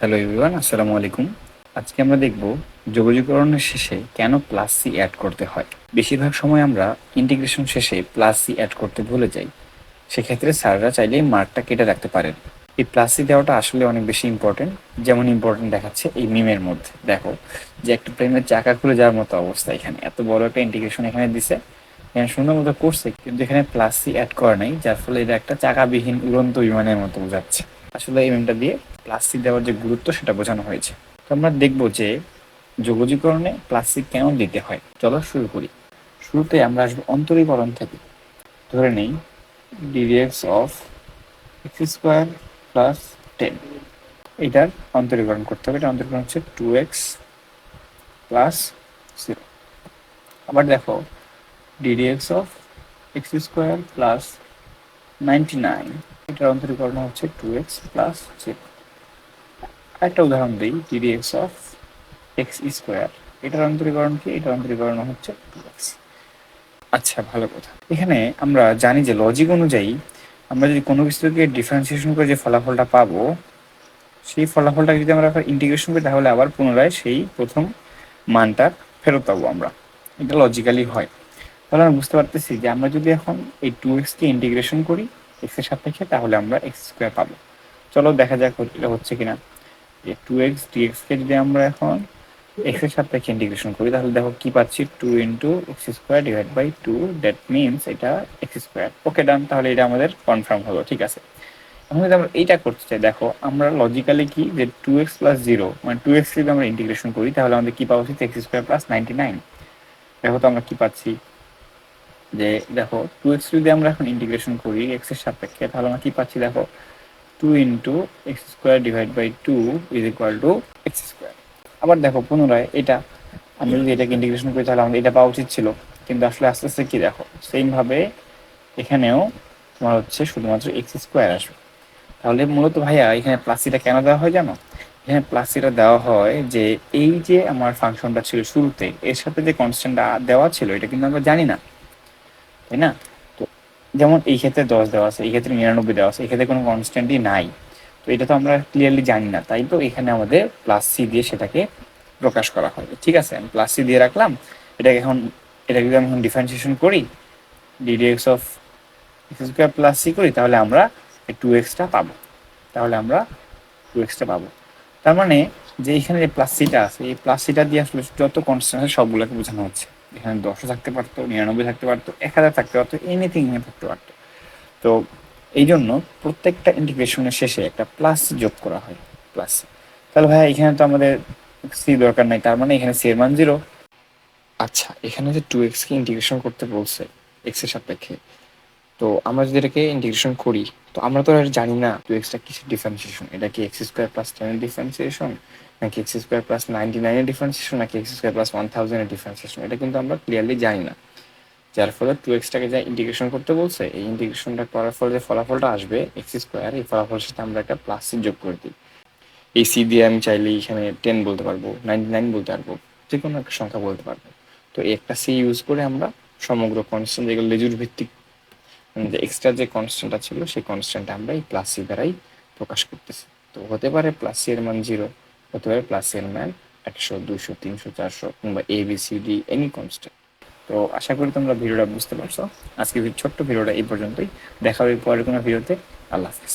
Hello everyone আসসালামু আলাইকুম। আজকে আমরা দেখব যোগাযোগকরণের শেষে কেন প্লাস সি অ্যাড করতে হয়। বেশিরভাগ সময় আমরা ইন্টিগ্রেশন শেষে প্লাস সি অ্যাড করতে ভুলে যাই। সেক্ষেত্রে স্যাররা চাইলে মার্কটা কেটে রাখতে পারেন। এই প্লাস সি দেওয়াটা আসলে অনেক বেশি ইম্পর্টেন্ট যেমন ইম্পর্টেন্ট দেখাচ্ছে এই মিমের মধ্যে। দেখো, যে একটা প্লেনের চাকা খুলে যাওয়ার মতো অবস্থা এখানে। এত বড় একটা ইন্টিগ্রেশন এখানে দিছে। এখানে সুন্দর মতো করছে, কিন্তু এখানে প্লাস সি অ্যাড করা নাই, যার ফলে এটা একটা চাকাবিহীন উড়ন্ত বিমানের মতো বোঝাচ্ছে আসলে এই মিমটা দিয়ে প্লাস্টিক দেওয়ার যে গুরুত্ব সেটা বোঝানো হয়েছে। তো আমরা দেখব যে যোগজীকরণে প্লাস্টিক কেন দিতে হয়। চলো শুরু করি। শুরুতে আমরা আসব অন্তরীকরণ থেকে। ধরে নেই d dx of x square plus ten এটার অন্তরীকরণ করতে হবে। এটা অন্তরীকরণ হচ্ছে টু এক্স প্লাস জিরো আবার দেখো d dx of x square plus ninety nine এটার অন্তরীকরণ হচ্ছে টু এক্স প্লাস একটা উদাহরণ দিই ডিডিএক্স অফ এক্স স্কোয়ার এটার অন্তরীকরণ কি? এটার অন্তরীকরণ হচ্ছে টু এক্স আচ্ছা ভালো কথা। এখানে আমরা জানি যে লজিক অনুযায়ী আমরা যদি কোনো কিছুকে ডিফারেন্সিয়েশন করে যে ফলাফলটা পাবো, সেই ফলাফলটা যদি আমরা ইন্টিগ্রেশন করি, তাহলে আবার পুনরায় সেই প্রথম মানটা ফেরত পাবো আমরা। এটা লজিক্যালি হয়। তাহলে আমরা বুঝতে পারতেছি যে আমরা যদি এখন এই টু এক্সকে ইন্টিগ্রেশন করি এক্সের সাপেক্ষে, তাহলে আমরা এক্স স্কোয়ার পাবো। চলো দেখা যাক এটা হচ্ছে কিনা। যে টু এক্স ডিএক্স কে যদি আমরা এখন এক্সের সাপেক্ষে ইন্টিগ্রেশন করি, তাহলে দেখো কি পাচ্ছি? Two into x square divide by two that means এটা এক্স স্কোয়ার ওকে ডান তাহলে এটা আমাদের কনফার্ম হলো, ঠিক আছে। এখন যদি আমরা এইটা করতে চাই, দেখো, আমরা লজিক্যালি কি? যে টু এক্স প্লাস জিরো মানে টু এক্স যদি আমরা ইন্টিগ্রেশন করি, তাহলে আমাদের কি পাওয়া উচিত? X square plus ninety nine দেখো তো আমরা কি পাচ্ছি? যে, দেখো টু এক্স যদি আমরা এখন ইন্টিগ্রেশন করি এক্সের সাপেক্ষে, তাহলে আমরা কি পাচ্ছি, দেখো two into x square divide by two is equal to x square আবার দেখো, পুনরায় এটা আমি যদি এটাকে ইন্টিগ্রেশন করি, তাহলে আমাদের এটা পাওয়া উচিত ছিল। কিন্তু আসলে আস্তে আস্তে কি দেখো সেম ভাবে এখানেও তোমার হচ্ছে শুধুমাত্র এক্স স্কোয়ার আসবে। তাহলে মূলত ভাইয়া, এখানে প্লাসিটা কেন দেওয়া হয় জানো? এখানে প্লাসিটা দেওয়া হয় যে, এই যে আমার ফাংশনটা ছিল শুরুতে, এর সাথে যে কনস্ট্যান্টটা দেওয়া ছিল, এটা কিন্তু আমরা জানি না। তাই না? তো যেমন এই ক্ষেত্রে দশ দেওয়া আছে, এই ক্ষেত্রে নিরানব্বই দেওয়া আছে, এই ক্ষেত্রে কোনো কনস্ট্যান্টই নাই। তো এটা তো আমরা ক্লিয়ারলি জানি না, তাই তো এখানে আমাদের প্লাস সি দিয়ে সেটাকে প্রকাশ করা হয় ঠিক আছে? আমি প্লাস সি দিয়ে রাখলাম, এটাকে এখন, এটাকে যদি আমি এখন ডিফারেন্সিয়েশন করি d dx of x square plus C করি, তাহলে আমরা টু এক্সটা পাবো। তাহলে আমরা টু এক্সটা পাবো। তার মানে যে এখানে যে প্লাস সিটা আছে, এই প্লাস সিটা দিয়ে আসলে যত কনস্ট্যান্ট আছে সবগুলোকে বোঝানো হচ্ছে। এখানে দশও থাকতে পারতো, নিরানব্বই থাকতে পারতো, এক হাজার থাকতে পারতো এনিথিং এখানে থাকতে পারতো। তো এই জন্য প্রত্যেকটা ইন্টিগ্রেশনের শেষে একটা প্লাস যোগ করা হয় প্লাস তাহলে ভাই এখানে তো আমাদের সি দরকার নাই, তার মানে এখানে সি এর মান জিরো আচ্ছা এখানে যে টু এক্স কে ইন্টিগ্রেশন করতে বলছে এক্সের সাপেক্ষে তো আমরা যদি এটাকে ইন্টিগ্রেশন করি, তো আমরা তো আর জানি না টু এক্সটা কিসের ডিফারেন্সিয়েশন এটা কি এক্স স্কোয়ার প্লাস টেনের ডিফারেন্সিয়েশন নাকি এক্স স্কোয়ার প্লাস নাইনটি নাইনের ডিফারেন্সিয়েশন নাকি এক্স স্কোয়ার প্লাস ওয়ান থাউজেন্ডের ডিফারেন্সিয়েশন এটা কিন্তু আমরা ক্লিয়ারলি জানি না। যার ফলে টু এক্সটাকে যা ইন্টিগ্রেশন করতে বলছে, এই ইন্টিগ্রেশনটা করার ফলে যে ফলাফলটা আসবে এক্স স্কোয়ার এই ফলাফলের সাথে আমরা একটা প্লাস সি যোগ করে দিই। এই সি দিয়ে আমি চাইলে এখানে টেন বলতে পারব নাইনটি নাইন বলতে পারব যে কোনো একটা সংখ্যা বলতে পারব। তো একটা সি ইউজ করে আমরা সমগ্র কনস্ট্যান্ট যেগুলো লেজুর ভিত্তিক যে এক্সট্রা যে কনস্ট্যান্টটা ছিল, সেই কনস্ট্যান্ট আমরা এই প্লাস সি দ্বারাই প্রকাশ করতেছি। তো হতে পারে প্লাস সি এর মান জিরো হতে পারে প্লাস সি এর মান একশো দুশো তিনশো, চারশো কিংবা A B C D any constant তো আশা করি তোমরা ভিডিওটা বুঝতে পারছ। আজকে ছোট্ট ভিডিওটা এই পর্যন্তই। দেখা হবে পরের কোনো ভিডিওতে। আল্লাহ হাফিজ।